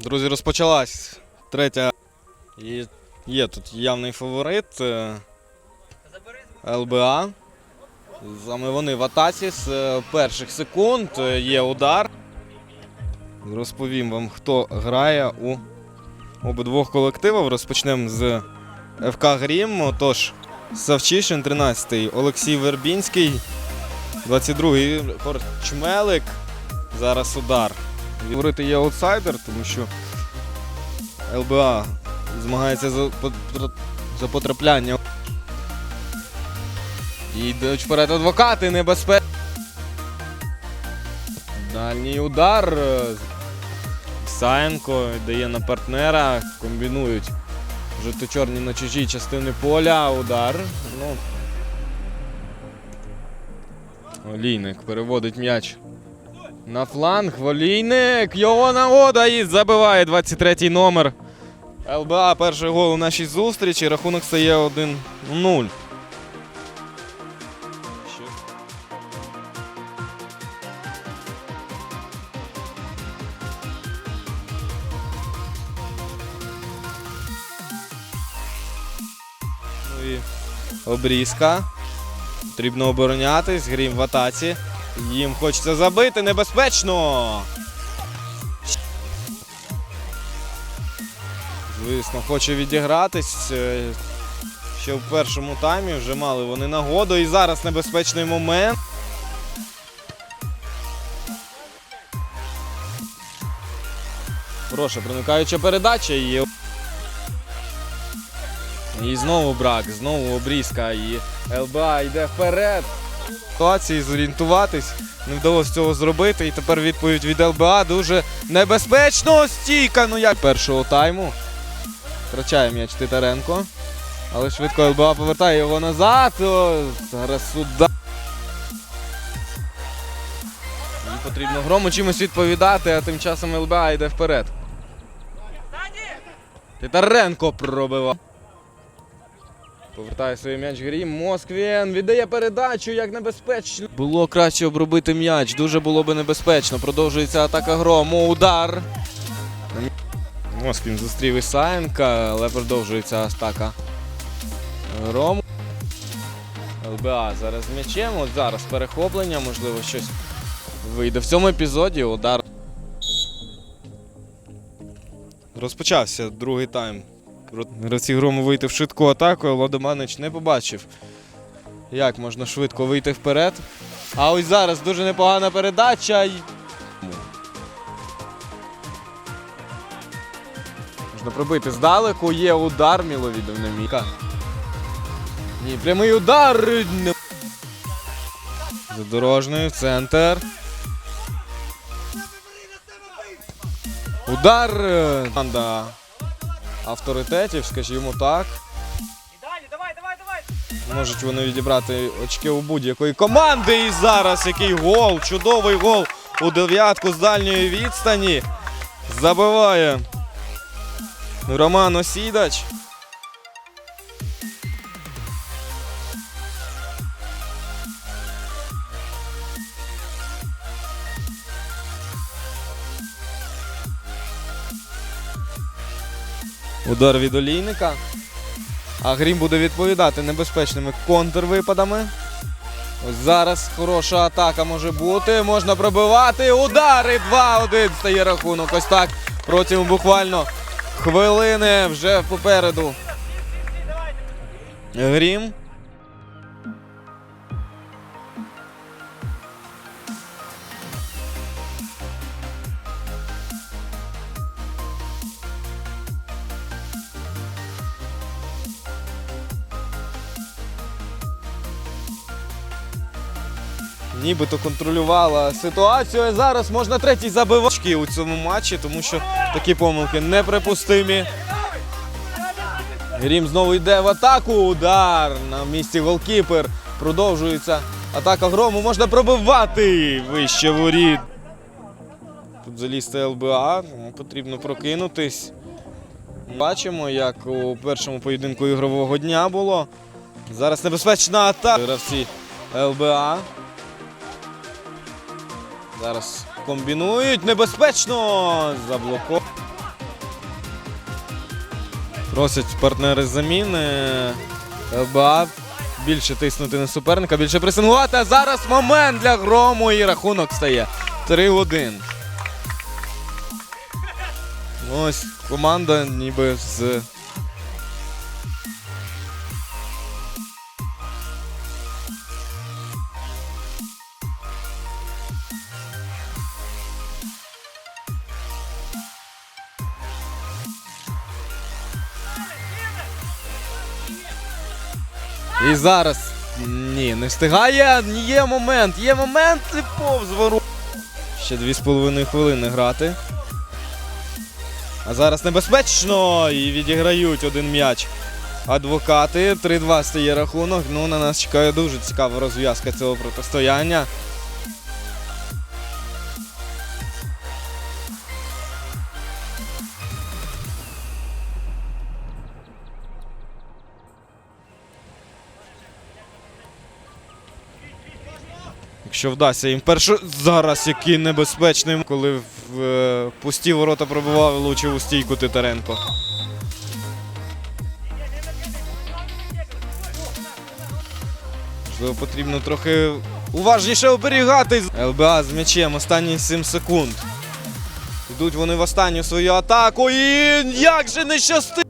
Друзі, розпочалась третя. І є тут явний фаворит е, ЛБА. Саме вони в атаці з е, перших секунд. Е, Є удар. Розповім вам, хто грає у обидвох колективів. Розпочнемо з ФК Грім. Отож, Савчишин, 13-й, Олексій Вербінський, 22-й Корчмелик. Зараз удар. Говорити є аутсайдер, тому що ЛБА змагається за, за потрапляння. І йдуть вперед адвокати, небезпечно. Дальній удар. Саєнко дає на партнера, комбінують жовто-чорні на чужій частини поля. Удар. Ну. Олійник переводить м'яч на фланг. Волійник. Його нагода і забиває 23-й номер. ЛБА перший гол у нашій зустрічі. Рахунок стає 1-0. Ну обрізка. Потрібно оборонятись. Грім в атаці. Їм хочеться забити. Небезпечно. Звісно, хоче відігратись. Е, Ще в першому таймі вже мали вони нагоду. І зараз небезпечний момент. Хороша проникаюча передача. І, і знову брак, знову обрізка. І ЛБА йде вперед. Ситуації зорієнтуватись. Не вдалося цього зробити. І тепер відповідь від ЛБА дуже небезпечно. Стійка. Ну як першого тайму. Втрачає м'яч Титаренко. Але швидко ЛБА повертає його назад. О, зараз сюди. Їм потрібно грому чимось відповідати, а тим часом ЛБА йде вперед. Титаренко пробивав. Повертає свій м'яч Грім. Москвін віддає передачу, як небезпечно. Було краще обробити м'яч, дуже було би небезпечно. Продовжується атака грому. Удар. Москвін зустрів Ісаєнка, але продовжується атака. Грому. ЛБА зараз з м'ячем. От зараз перехоплення, можливо, щось вийде. В цьому епізоді удар. Розпочався другий тайм. Гравці грому вийти в швидку атаку, а Владиманич не побачив, як можна швидко вийти вперед. А ось зараз дуже непогана передача. Можна пробити здалеку, є удар Міловідов на Міка. Ні, прямий удар. Задорожний в центр. Удар. Авторитетів, скажімо так. Далі, давай, давай, давай! Можуть вони відібрати очки у будь-якої команди. І зараз який гол! Чудовий гол у дев'ятку з дальньої відстані. Забиває Роман Осідач. Удар від олійника. А Грім буде відповідати небезпечними контрвипадами. Ось зараз хороша атака може бути. Можна пробивати. Удари 2-1 стає рахунок. Ось так. Протягом буквально хвилини вже попереду. Грім. Нібито контролювала ситуацію. А зараз можна третій забивачки у цьому матчі, тому що такі помилки неприпустимі. Грім знову йде в атаку. Удар на місці голкіпер. Продовжується атака грому. Можна пробивати вище воріт. Тут залізти ЛБА. Потрібно прокинутись. Бачимо, як у першому поєдинку ігрового дня було. Зараз небезпечна атака. Гравці ЛБА. Зараз комбінують. Небезпечно! за блоком. Просять партнери заміни. ЛБА більше тиснути на суперника, більше пресингувати. А Зараз момент для грому і рахунок стає. 3-1. Ну, ось команда ніби з І зараз. Ні, не встигає. Є момент, є момент і повз вору. Ще 2,5 хвилини грати. А зараз небезпечно і відіграють один м'яч. Адвокати. 3-2 стає рахунок. Ну, на нас чекає дуже цікава розв'язка цього протистояння. Якщо вдасться їм першу. Зараз який небезпечний, коли в е, пусті ворота пробивав і у стійку Титаренко. Можливо, потрібно трохи уважніше оберігати. ЛБА з м'ячем останні 7 секунд. Йдуть вони в останню свою атаку. І як же не щастить!